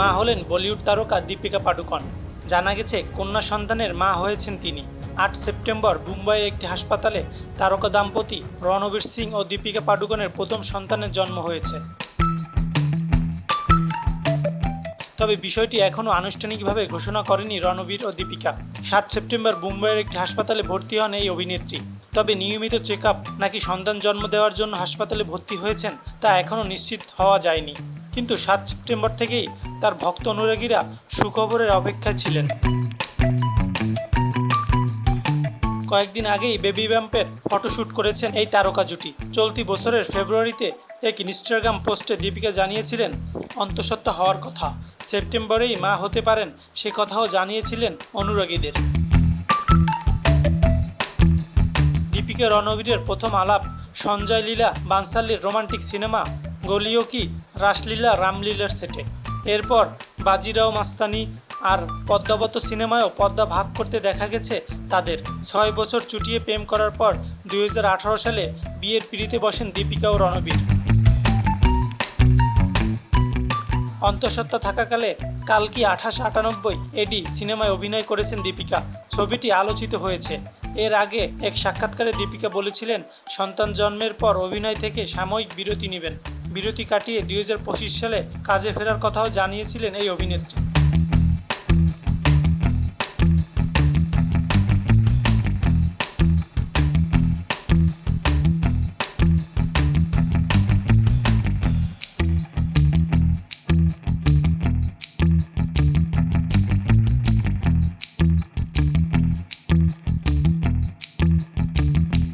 মা হলেন বলিউড তারকা দীপিকা পাডুকন। জানা গেছে, কন্যা সন্তানের মা হয়েছেন তিনি। আট সেপ্টেম্বর মুম্বাইয়ের একটি হাসপাতালে তারকা দাম্পতি রণবীর সিং ও দীপিকা পাডুকনের প্রথম সন্তানের জন্ম হয়েছে। তবে বিষয়টি এখনও আনুষ্ঠানিকভাবে ঘোষণা করেনি রণবীর ও দীপিকা। সাত সেপ্টেম্বর মুম্বাইয়ের একটি হাসপাতালে ভর্তি হন এই অভিনেত্রী। তবে নিয়মিত চেক নাকি সন্তান জন্ম দেওয়ার জন্য হাসপাতালে ভর্তি হয়েছেন তা এখনও নিশ্চিত হওয়া যায়নি। কিন্তু সাত সেপ্টেম্বর থেকেই তার ভক্ত অনুরাগীরা সুখবরের অপেক্ষায় ছিলেন। কয়েকদিন আগেই বেবি ব্যাম্পের ফটোশ্যুট করেছেন এই তারকা জুটি। চলতি বছরের ফেব্রুয়ারিতে এক ইনস্টাগ্রাম পোস্টে দীপিকা জানিয়েছিলেন, অন্তঃসত্ত্বা হওয়ার কথা। সেপ্টেম্বরেই মা হতে পারেন, সে কথাও জানিয়েছিলেন অনুরাগীদের। দীপিকা রণবীরের প্রথম আলাপ সঞ্জয় লীলা বানসালির রোমান্টিক সিনেমা গলিও কি? রাসলীলা, রামলীলার সেটে। এরপর বাজিরাও মাস্তানি আর পদ্মাবত সিনেমায়ও পদ্মা ভাগ করতে দেখা গেছে তাদের। ছয় বছর চুটিয়ে প্রেম করার পর দু হাজার আঠারো সালে বিয়ের পিড়িতে বসেন দীপিকা ও রণবীর। অন্তঃসত্ত্বা থাকাকালে কালকি আঠাশ আটানব্বই এডি সিনেমায় অভিনয় করেছেন দীপিকা। ছবিটি আলোচিত হয়েছে। এর আগে এক সাক্ষাৎকারে দীপিকা বলেছিলেন, সন্তান জন্মের পর অভিনয় থেকে সাময়িক বিরতি নেবেন। বিরতি কাটিয়ে দুই হাজার পঁচিশ সালে কাজে ফেরার কথাও জানিয়েছিলেন এই অভিনেত্রী।